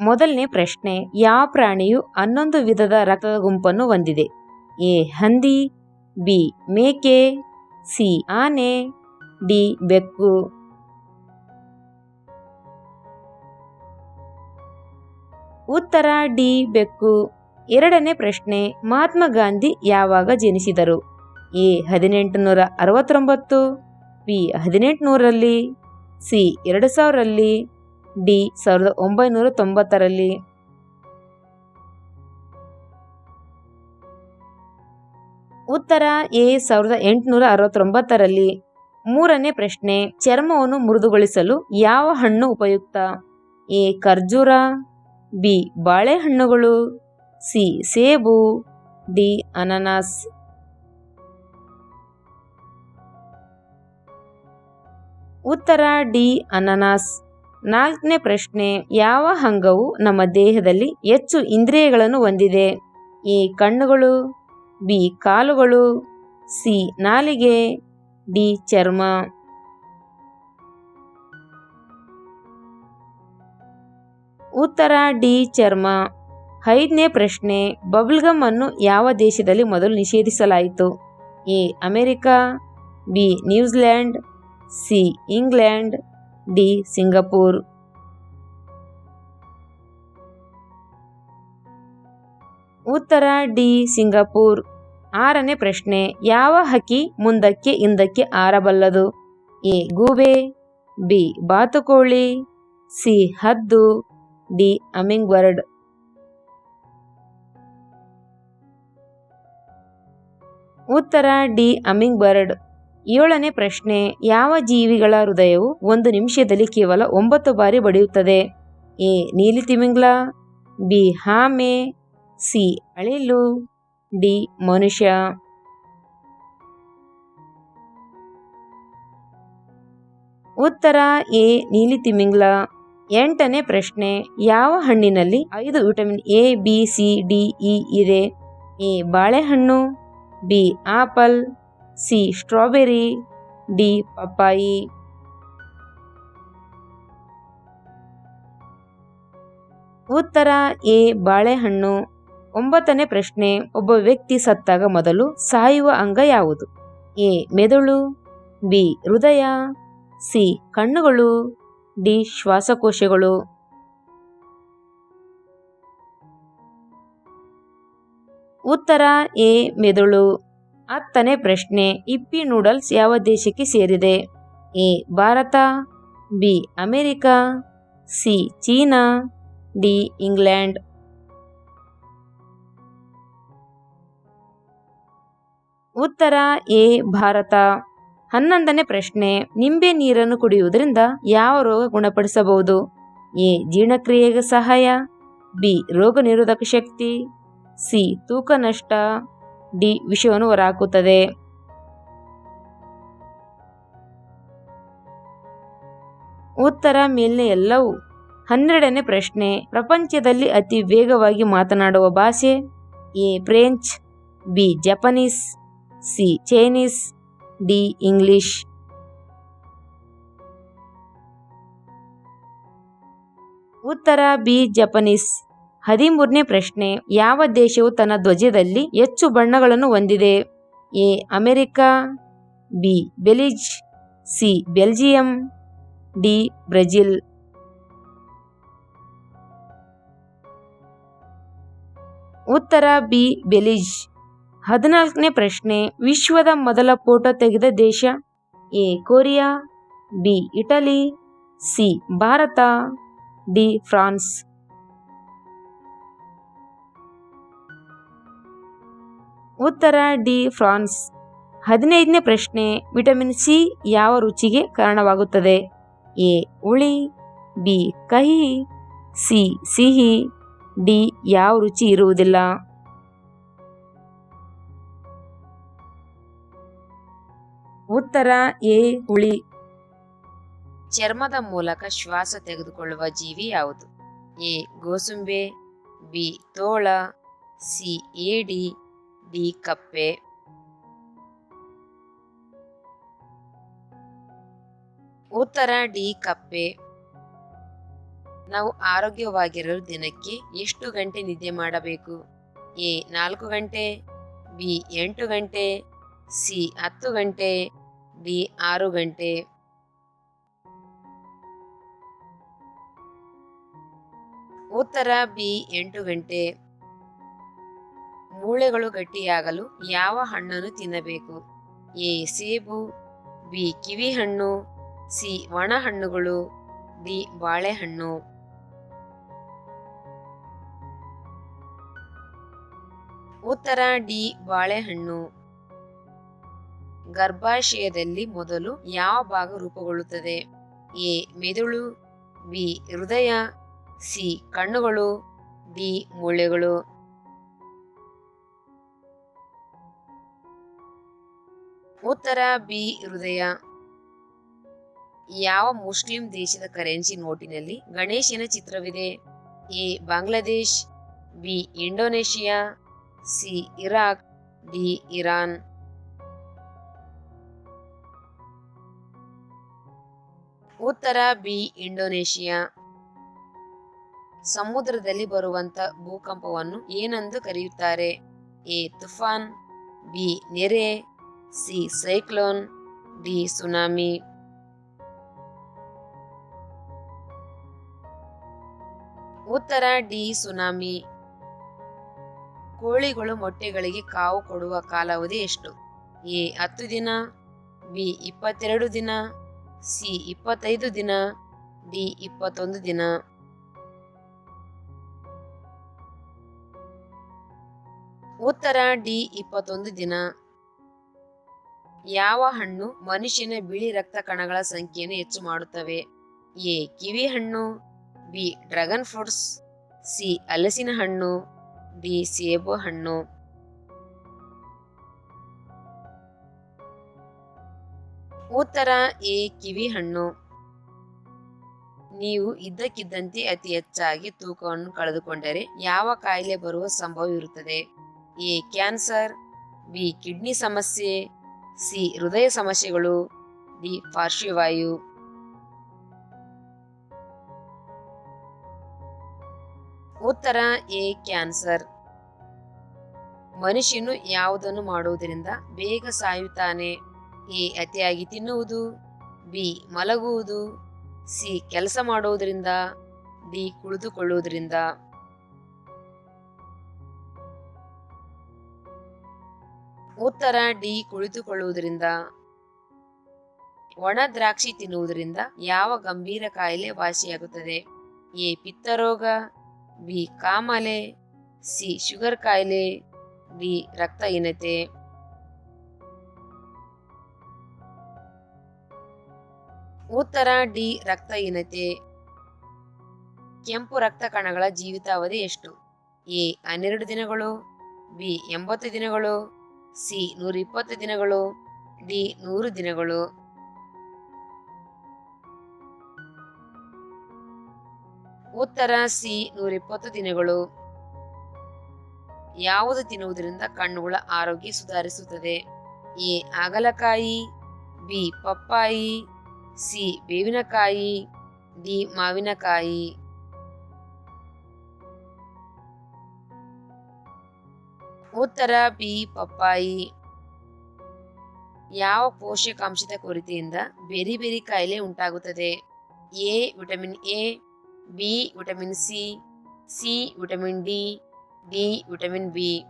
ಮೊದಲನೇ ಪ್ರಶ್ನೆ ಯಾವ ಪ್ರಾಣಿಯು ಹನ್ನೊಂದು ವಿಧದ ರಕ್ತದ ಗುಂಪನ್ನು ಹೊಂದಿದೆ? ಎ, ಹಂದಿ, ಬಿ, ಮೇಕೆ, ಸಿ, ಆನೆ, ಡಿ, ಬೆಕ್ಕು. ಉತ್ತರ, ಡಿ, ಬೆಕ್ಕು. ಎರಡನೇ ಪ್ರಶ್ನೆ, ಮಹಾತ್ಮ ಗಾಂಧಿ ಯಾವಾಗ ಜನಿಸಿದರು? ಎ ಹದಿನೆಂಟು ನೂರ ಅರವತ್ತೊಂಬತ್ತು ಬಿ, ಹದಿನೆಂಟುನೂರಲ್ಲಿ, ಸಿ, ಎರಡು ಸಾವಿರಲ್ಲಿ ಡಿ, ಸಾವಿರದ ಒಂಬೈನೂರ ತೊಂಬತ್ತರಲ್ಲಿ. ಉತ್ತರ ಎ, ಸಾವಿರದ ಎಂಟುನೂರ ಅರವತ್ತೊಂಬತ್ತರಲ್ಲಿ. ಮೂರನೇ ಪ್ರಶ್ನೆ, ಚರ್ಮವನ್ನು ಮೃದುಗೊಳಿಸಲು ಯಾವ ಹಣ್ಣು ಉಪಯುಕ್ತ? ಎ, ಖರ್ಜೂರ, ಬಿ, ಬಾಳೆಹಣ್ಣುಗಳು, ಸಿ, ಸೇಬು, ಡಿ, ಅನಾನಸ್. ಉತ್ತರ ಡಿ, ಅನಾನಸ್. ನಾಲ್ಕನೇ ಪ್ರಶ್ನೆ, ಯಾವ ಅಂಗವು ನಮ್ಮ ದೇಹದಲ್ಲಿ ಹೆಚ್ಚು ಇಂದ್ರಿಯಗಳನ್ನು ಹೊಂದಿದೆ? ಎ, ಕಣ್ಣುಗಳು, ಬಿ, ಕಾಲುಗಳು, ಸಿ, ನಾಲಿಗೆ, ಡಿ, ಚರ್ಮ. ಉತ್ತರ, ಡಿ, ಚರ್ಮ. ಐದನೇ ಪ್ರಶ್ನೆ, ಬಬಲ್ಗಮ್ ಅನ್ನು ಯಾವ ದೇಶದಲ್ಲಿ ಮೊದಲು ನಿಷೇಧಿಸಲಾಯಿತು? A, America, B, New Zealand, C, England D, Singapore. ಉತ್ತರ ಡಿ, ಸಿಂಗಾಪುರ್. ಆರನೇ ಪ್ರಶ್ನೆ, ಯಾವ ಹಕ್ಕಿ ಮುಂದಕ್ಕೆ ಹಿಂದಕ್ಕೆ ಆರಬಲ್ಲದು? ಎ, ಗೂಬೆ, ಬಿ, ಬಾತುಕೋಳಿ, ಸಿ, ಹದ್ದು, ಡಿ ಅಮಿಂಗ್ ಬರ್ಡ್ ಉತ್ತರ ಡಿ ಅಮಿಂಗ್ ಬರ್ಡ್ ಏಳನೇ ಪ್ರಶ್ನೆ, ಯಾವ ಜೀವಿಗಳ ಹೃದಯವು ಒಂದು ನಿಮಿಷದಲ್ಲಿ ಕೇವಲ ಒಂಬತ್ತು ಬಾರಿ ಬಡಿಯುತ್ತದೆ? ಎ, ನೀಲಿ ತಿಮಿಂಗ್ಲ, ಬಿ, ಹಾಮೆ, ಸಿ, ಅಳಿಲು, ಡಿ, ಮನುಷ್ಯ. ಉತ್ತರ, ಎ, ನೀಲಿ ತಿಮಿಂಗ್ಲ. ಎಂಟನೇ ಪ್ರಶ್ನೆ, ಯಾವ ಹಣ್ಣಿನಲ್ಲಿ ಐದು vitamin A, B, C, D, E, ಇದೆ? ಎ, ಬಾಳೆಹಣ್ಣು, B, apple C strawberry, D ಪಪ್ಪಾಯಿ. ಉತ್ತರ ಎ ಬಾಳೆಹಣ್ಣು. ಒಂಬತ್ತನೇ ಪ್ರಶ್ನೆ, ಒಬ್ಬ ವ್ಯಕ್ತಿ ಸತ್ತಾಗ ಮೊದಲು ಸಾಯುವ ಅಂಗ ಯಾವುದು? ಎ ಮೆದುಳು, ಬಿ ಹೃದಯ, ಸಿ ಕಣ್ಣುಗಳು, ಡಿ ಶ್ವಾಸಕೋಶಗಳು. ಉತ್ತರ ಎ ಮೆದುಳು. ಹತ್ತನೇ ಪ್ರಶ್ನೆ, ಇಪ್ಪಿ ನೂಡಲ್ಸ್ ಯಾವ ದೇಶಕ್ಕೆ ಸೇರಿದೆ? A, Bharat, B, America, C, China, D, England. ಉತ್ತರ, ಎ, ಭಾರತ. ಹನ್ನೊಂದನೇ ಪ್ರಶ್ನೆ, ನಿಂಬೆ ನೀರನ್ನು ಕುಡಿಯುವುದರಿಂದ ಯಾವ ರೋಗ ಗುಣಪಡಿಸಬಹುದು? ಎ, ಜೀರ್ಣಕ್ರಿಯೆಗೆ ಸಹಾಯ. ಬಿ, ರೋಗ ನಿರೋಧಕ ಶಕ್ತಿ. ಸಿ, ತೂಕ ನಷ್ಟ. ಡಿ ವಿಷಯವನ್ನು ಹೊರಹಾಕುತ್ತದೆ. ಉತ್ತರ ಮೇಲಿನ ಎಲ್ಲವೂ ಹನ್ನೆರಡನೇ ಪ್ರಶ್ನೆ. ಪ್ರಪಂಚದಲ್ಲಿ ಅತಿ ವೇಗವಾಗಿ ಮಾತನಾಡುವ ಭಾಷೆ A. French, B. Japanese, C. Chinese, D. English. ಉತ್ತರ ಬಿ. ಜಪನೀಸ್. ಹದಿಮೂರನೇ ಪ್ರಶ್ನೆ, ಯಾವ ದೇಶವು ತನ್ನ ಧ್ವಜದಲ್ಲಿ ಹೆಚ್ಚು ಬಣ್ಣಗಳನ್ನು ಹೊಂದಿದೆ? A, America, B, Belize, C, Belgium, D, Brazil. ಉತ್ತರ, ಬಿ, ಬೆಲಿಜ್. ಹದಿನಾಲ್ಕನೇ ಪ್ರಶ್ನೆ, ವಿಶ್ವದ ಮೊದಲ ಫೋಟೋ ತೆಗೆದ ದೇಶ? A, Korea, B, Italy, C, Bharat, D, France. ಉತ್ತರ ಡಿ, ಫ್ರಾನ್ಸ್. ಹದಿನೈದನೇ ಪ್ರಶ್ನೆ, ವಿಟಮಿನ್ ಸಿ ಯಾವ ರುಚಿಗೆ ಕಾರಣವಾಗುತ್ತದೆ? ಎ, ಹುಳಿ, ಬಿ, ಕಹಿ, ಸಿ, ಸಿಹಿ, ಡಿ, ಯಾವ ರುಚಿ ಇರುವುದಿಲ್ಲ. ಉತ್ತರ ಎ, ಹುಳಿ. ಚರ್ಮದ ಮೂಲಕ ಶ್ವಾಸ ತೆಗೆದುಕೊಳ್ಳುವ ಜೀವಿ ಯಾವುದು? ಎ, ಗೋಸುಂಬೆ, ಬಿ, ತೋಳ, ಸಿ ಏಡಿ ಡಿ ಕಪ್ಪೆ ಉತ್ತರ ಡಿ ಕಪ್ಪೆ ನಾವು ಆರೋಗ್ಯವಾಗಿರಲು ದಿನಕ್ಕೆ ಎಷ್ಟು ಗಂಟೆ ನಿದ್ದೆ ಮಾಡಬೇಕು? ಎ, ನಾಲ್ಕು ಗಂಟೆ, ಬಿ, ಎಂಟು ಗಂಟೆ, ಸಿ, ಹತ್ತು ಗಂಟೆ, ಡಿ, ಆರು ಗಂಟೆ. ಉತ್ತರ ಬಿ, ಎಂಟು ಗಂಟೆ. ಮೂಳೆಗಳು ಗಟ್ಟಿಯಾಗಲು ಯಾವ ಹಣ್ಣನ್ನು ತಿನ್ನಬೇಕು? ಎ, ಸೇಬು, ಬಿ ಕಿವಿ ಹಣ್ಣು ಸಿ ಒಣ ಹಣ್ಣುಗಳು ಡಿ, ಬಾಳೆಹಣ್ಣು. ಉತ್ತರ, ಡಿ, ಬಾಳೆಹಣ್ಣು. ಗರ್ಭಾಶಯದಲ್ಲಿ ಮೊದಲು ಯಾವ ಭಾಗ ರೂಪುಗೊಳ್ಳುತ್ತದೆ? ಎ, ಮೆದುಳು, ಬಿ, ಹೃದಯ, ಸಿ, ಕಣ್ಣುಗಳು, ಡಿ, ಮೂಳೆಗಳು. ಉತ್ತರ ಬಿ, ಹೃದಯ. ಯಾವ ಮುಸ್ಲಿಂ ದೇಶದ ಕರೆನ್ಸಿ ನೋಟಿನಲ್ಲಿ ಗಣೇಶನ ಚಿತ್ರವಿದೆ? A, Bangladesh, B, Indonesia, C, Iraq, D, Iran. ಉತ್ತರ ಬಿ, ಇಂಡೋನೇಷಿಯಾ. ಸಮುದ್ರದಲ್ಲಿ ಬರುವಂತ ಭೂಕಂಪವನ್ನು ಏನೆಂದು ಕರೆಯುತ್ತಾರೆ? ಎ, ತುಫಾನ್, ಬಿ, ನೆರೆ. ಸಿ ಸೈಕ್ಲೋನ್ ಡಿ ಸುನಾಮಿ ಉತ್ತರ ಡಿ ಸುನಾಮಿ ಕೋಳಿಗಳು ಮೊಟ್ಟೆಗಳಿಗೆ ಕಾವು ಕೊಡುವ ಕಾಲಾವಧಿ ಎಷ್ಟು? ಎ, ಹತ್ತು ದಿನ, ಬಿ, ಇಪ್ಪತ್ತೆರಡು ದಿನ, ಸಿ, ಇಪ್ಪತ್ತೈದು ದಿನ, ಡಿ, ಇಪ್ಪತ್ತೊಂದು ದಿನ. ಉತ್ತರ ಡಿ ಇಪ್ಪತ್ತೊಂದು ದಿನ. ಯಾವ ಹಣ್ಣು ಮನುಷ್ಯನ ಬಿಳಿ ರಕ್ತ ಕಣಗಳ ಸಂಖ್ಯೆಯನ್ನು ಹೆಚ್ಚು ಮಾಡುತ್ತವೆ? ಎ, ಕಿವಿ ಹಣ್ಣು, ಬಿ, ಡ್ರ್ಯಾಗನ್ ಫ್ರೂಟ್ಸ್, ಸಿ, ಹಲಸಿನ ಹಣ್ಣು, ಡಿ, ಸೇಬು ಹಣ್ಣು. ಉತ್ತರ, ಎ, ಕಿವಿ ಹಣ್ಣು. ನೀವು ಇದ್ದಕ್ಕಿದ್ದಂತೆ ಅತಿ ಹೆಚ್ಚಾಗಿ ತೂಕವನ್ನು ಕಳೆದುಕೊಂಡರೆ ಯಾವ ಕಾಯಿಲೆ ಬರುವ ಸಂಭವ ಇರುತ್ತದೆ ಎ, ಕ್ಯಾನ್ಸರ್, ಬಿ, ಕಿಡ್ನಿ ಸಮಸ್ಯೆ ಸಿ, ಹೃದಯ ಸಮಸ್ಯೆಗಳು, ಡಿ, ಪಾರ್ಶ್ವವಾಯು. ಉತ್ತರ, ಎ, ಕ್ಯಾನ್ಸರ್. ಮನುಷ್ಯನು ಯಾವುದನ್ನು ಮಾಡುವುದರಿಂದ ಬೇಗ ಸಾಯುತ್ತಾನೆ? ಎ, ಅತಿಯಾಗಿ ತಿನ್ನುವುದು. ಬಿ, ಮಲಗುವುದು. ಸಿ, ಕೆಲಸ ಮಾಡುವುದರಿಂದ. ಡಿ, ಕುಳಿತುಕೊಳ್ಳುವುದರಿಂದ. ಉತ್ತರ ಡಿ ಕುಳಿತುಕೊಳ್ಳುವುದರಿಂದ, ಒಣ ದ್ರಾಕ್ಷಿ ತಿನ್ನುವುದರಿಂದ ಯಾವ ಗಂಭೀರ ಕಾಯಿಲೆ ವಾಸಿಯಾಗುತ್ತದೆ? ಎ. ಪಿತ್ತರೋಗ, ಬಿ. ಕಾಮಲೆ, ಸಿ. ಶುಗರ್ ಕಾಯಿಲೆ, ಡಿ. ರಕ್ತಹೀನತೆ ಉತ್ತರ ಡಿ. ರಕ್ತಹೀನತೆ ಕೆಂಪು ರಕ್ತ ಕಣಗಳ ಜೀವಿತಾವಧಿ ಎಷ್ಟು? ಎ. ಹನ್ನೆರಡು ದಿನಗಳು, ಬಿ. ಎಂಬತ್ತು ದಿನಗಳು ಸಿ ನೂರ ಇಪ್ಪತ್ತು ದಿನಗಳು, ಡಿ, ನೂರು ದಿನಗಳು. ಉತ್ತರ ಸಿ ನೂರ ಇಪ್ಪತ್ತು ದಿನಗಳು. ಯಾವುದು ತಿನ್ನುವುದರಿಂದ ಕಣ್ಣುಗಳ ಆರೋಗ್ಯ ಸುಧಾರಿಸುತ್ತದೆ. ಎ ಆಗಲಕಾಯಿ ಬಿ, ಪಪ್ಪಾಯಿ, ಸಿ, ಬೇವಿನಕಾಯಿ, ಡಿ, ಮಾವಿನಕಾಯಿ. ಉತ್ತರ, ಬಿ, ಪಪ್ಪಾಯಿ. ಯಾವ ಪೋಷಕಾಂಶದ ಕೊರತೆಯಿಂದ ಬೇರೆ ಬೇರೆ ಕಾಯಿಲೆ ಉಂಟಾಗುತ್ತದೆ? A, vitamin A, B, vitamin C C, vitamin D D, vitamin B.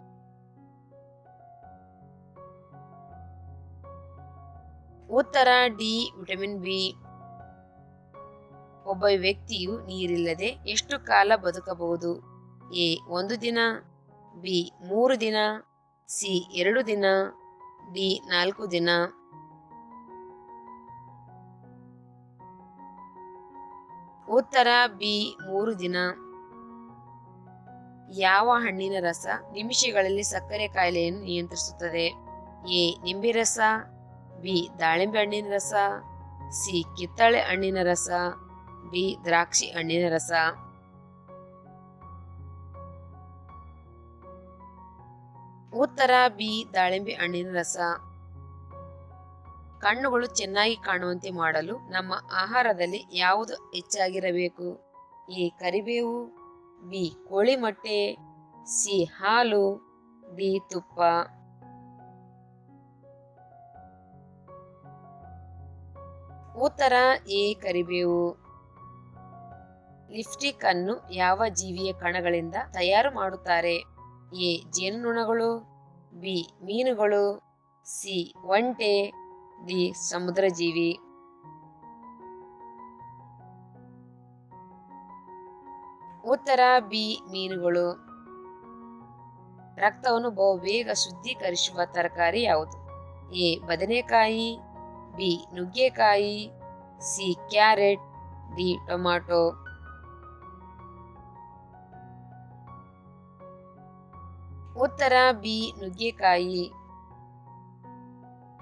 ಉತ್ತರ, ಡಿ, ವಿಟಮಿನ್ ಬಿ. ಒಬ್ಬ ವ್ಯಕ್ತಿಯು ನೀರಿಲ್ಲದೆ ಎಷ್ಟು ಕಾಲ ಬದುಕಬಹುದು? ಎ, ಒಂದು ದಿನ. ಬಿ ಮೂರು ದಿನ, ಸಿ ಎರಡು ದಿನ, ಡಿ ನಾಲ್ಕು ದಿನ. ಉತ್ತರ ಬಿ ಮೂರು ದಿನ. ಯಾವ ಹಣ್ಣಿನ ರಸ ನಿಮಿಷಗಳಲ್ಲಿ ಸಕ್ಕರೆ ಕಾಯಿಲೆಯನ್ನು ನಿಯಂತ್ರಿಸುತ್ತದೆ? ಎ ನಿಂಬೆ ರಸ, ಬಿ ದಾಳಿಂಬೆ ಹಣ್ಣಿನ ರಸ, ಸಿ ಕಿತ್ತಳೆ ಹಣ್ಣಿನ ರಸ, ಡಿ ದ್ರಾಕ್ಷಿ ಹಣ್ಣಿನ ರಸ. ಉತ್ತರ ಬಿ, ದಾಳಿಂಬೆ ಹಣ್ಣಿನ ರಸ. ಕಣ್ಣುಗಳು ಚೆನ್ನಾಗಿ ಕಾಣುವಂತೆ ಮಾಡಲು ನಮ್ಮ ಆಹಾರದಲ್ಲಿ ಯಾವುದು ಹೆಚ್ಚಾಗಿರಬೇಕು? ಎ, ಕರಿಬೇವು, ಬಿ, ಕೋಳಿ ಮೊಟ್ಟೆ, ಸಿ, ಹಾಲು, ಡಿ, ತುಪ್ಪ. ಉತ್ತರ ಎ, ಕರಿಬೇವು. ಲಿಪ್ಸ್ಟಿಕ್ ಅನ್ನು ಯಾವ ಜೀವಿಯ ಕಣಗಳಿಂದ ತಯಾರು ಮಾಡುತ್ತಾರೆ? ಎ ಜೇನುನೊಣಗಳು, ಬಿ ಮೀನುಗಳು, ಸಿ ಒಂಟೆ, ಡಿ ಸಮುದ್ರ ಜೀವಿ ಉತ್ತರ ಬಿ ಮೀನುಗಳು. ರಕ್ತವನ್ನು ಬಹುಬೇಗ ಶುದ್ಧೀಕರಿಸುವ ತರಕಾರಿ ಯಾವುದು? ಎ ಬದನೆಕಾಯಿ, ಬಿ ನುಗ್ಗೆಕಾಯಿ, ಸಿ ಕ್ಯಾರೆಟ್, ಡಿ ಟೊಮಾಟೊ. ಉತ್ತರ ಬಿ, ನುಗ್ಗೆಕಾಯಿ.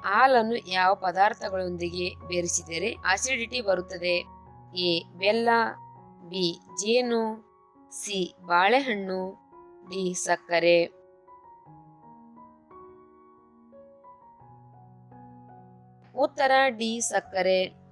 ಹಾಲನ್ನು ಯಾವ ಪದಾರ್ಥಗಳೊಂದಿಗೆ ಬೆರೆಸಿದರೆ ಆಸಿಡಿಟಿ ಬರುತ್ತದೆ? ಎ, ಬೆಲ್ಲ, ಬಿ, ಜೇನು, ಸಿ, ಬಾಳೆಹಣ್ಣು, ಡಿ, ಸಕ್ಕರೆ. ಉತ್ತರ ಡಿ, ಸಕ್ಕರೆ.